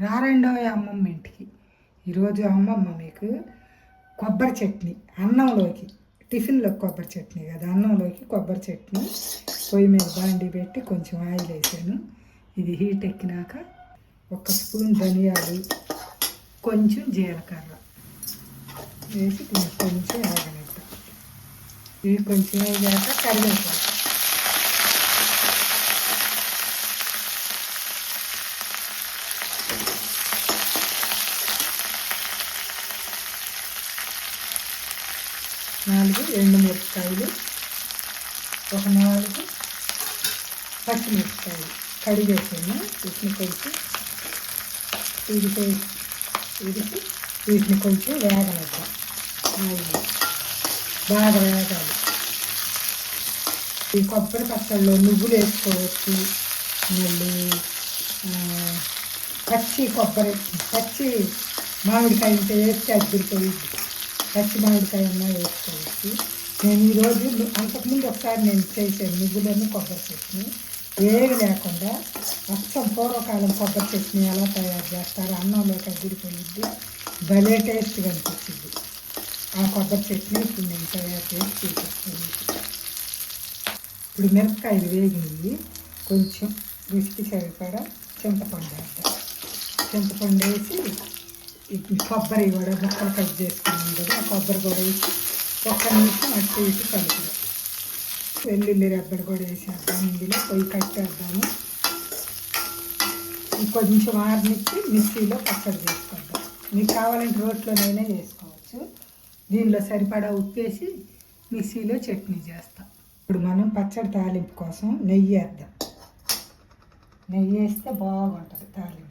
రారెండో అమ్మమ్మ ఇంటికి. ఈరోజు అమ్మమ్మ మీకు కొబ్బరి చట్నీ అన్నంలోకి టిఫిన్లో కొబ్బరి చట్నీ కదా అన్నంలోకి కొబ్బరి చట్నీ. పొయ్యి మీద బాండి పెట్టి కొంచెం ఆయిల్ వేసాను. ఇది హీట్ ఎక్కినాక ఒక స్పూన్ ధనియాలు కొంచెం జీలకర్ర వేసి కొంచెం ఆగనట్టు ఇవి కొంచెం వేగాక కరివేపాకు నాలుగు రెండు మిరపకాయలు ఒక నాలుగు పచ్చిమిరపకాయలు. కడిగేసాను వీటిని కొంచెం ఇదికి ఇదికి వీటిని కొంచెం వేగనిద్దాం. బాగా వేగాలి. ఈ కొబ్బరి పచ్చళ్ళలో నువ్వులు వేసుకోవచ్చు. మళ్ళీ పచ్చి కొబ్బరి పచ్చి మామిడికాయ ఉంటే వేస్తే అద్దరిపోయింది పచ్చి మామిడికాయ వేసుకోవచ్చు. నేను ఈరోజు అంతకుముందు ఒకసారి నేను చేసాను నువ్వులను కొబ్బరి చట్నీ. ఏమి లేకుండా మొత్తం పూర్వకాలం కొబ్బరి చట్నీ ఎలా తయారు చేస్తారో అన్నంలోకి అద్దరిపోయిద్ది భలే టేస్ట్గా అనిపించింది. ఆ కొబ్బరి చట్నీ ఇప్పుడు నేను తయారు చేసి చూపిస్తాను ఇప్పుడు మిరపకాయలు వేగినవి కొంచెం రుచికి సరిపడా చింతపండు వేద్దాం. చింతపండు వేసి కొబ్బరి కూడా ముక్కలు కట్ చేసుకున్నాం కదా కొబ్బరి కూడా వేసి ఒక్క నిమిషం అటు ఇటు కలుపుదాం. వెల్లుల్లి రబ్బర్ కూడా వేసేద్దాం ఇందులో పొయ్యి కట్టేద్దాము కొంచెం ఆరనిచ్చి మిక్సీలో పచ్చడి చేసుకుంటాం మీకు కావాలంటే రోట్లోనైనా చేసుకోవచ్చు. దీనిలో సరిపడా ఉప్పేసి మిక్సీలో చట్నీ చేస్తాం. ఇప్పుడు మనం పచ్చడి తాలింపు కోసం నెయ్యి వేద్దాం. నెయ్యి వేస్తే బాగుంటుంది తాలింపు.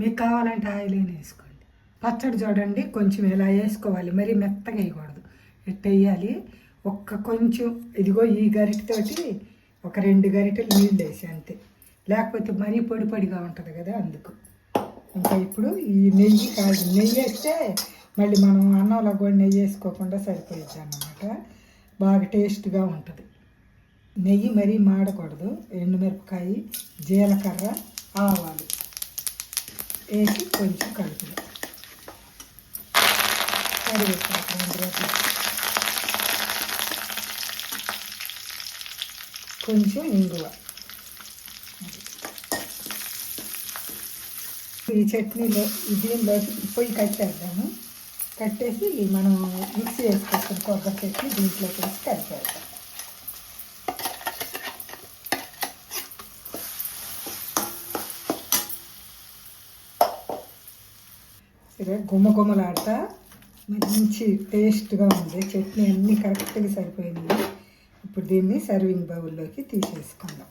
మీకు కావాలంటే ఆయిల్ అయినా వేసుకోండి. పచ్చడి చూడండి కొంచెం ఇలా వేసుకోవాలి. మరీ మెత్తగా వేయకూడదు. ఇట్ట వేయాలి? ఒక్క కొంచెం ఇదిగో ఈ గరిటతోటి ఒక రెండు గరిటెలు నీళ్ళు వేసి అంతే. లేకపోతే మరీ పొడి పొడిగా ఉంటుంది కదా అందుకు. ఇంకా ఇప్పుడు ఈ నెయ్యి కాదు నెయ్యి వేస్తే మళ్ళీ మనం అన్నంలో కూడా నెయ్యి వేసుకోకుండా సరిపోయిద్ది అన్నమాట. బాగా టేస్ట్గా ఉంటుంది. నెయ్యి మరీ మాడకూడదు. ఎండుమిరపకాయ జీలకర్ర ఆవాలు. వేసి కొంచెం కలుపుదాం. కరివేపాకు కొంచెం ఇంగువ. ఈ చట్నీలో ఈ దీనిలో పొయ్యి కట్టేద్దాము కట్టేసి మనం మిక్సీ వేసుకొచ్చిన కొబ్బరి చట్నీ దీంట్లోకి వేసి కలిపేద్దాం. సరే గుమ్మ గుమ్మలాడుతా. మంచి టేస్ట్గా ఉంది. చట్నీ అన్నీ కరెక్ట్గా సరిపోయినాయి. ఇప్పుడు దీన్ని సర్వింగ్ బౌల్లోకి తీసేసుకుందాం.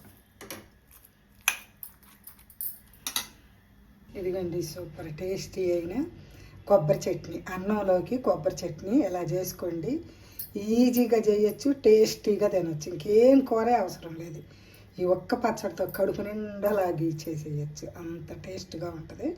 ఇదిగోండి సూపర్ టేస్టీ అయిన కొబ్బరి చట్నీ. అన్నంలోకి కొబ్బరి చట్నీ ఇలా చేసుకోండి? ఈజీగా చేయొచ్చు టేస్టీగా తినొచ్చు. ఇంకేం కూరే అవసరం లేదు. ఈ ఒక్క పచ్చడితో కడుపు నిండా లాగి చేసేయచ్చు. అంత టేస్ట్గా ఉంటుంది.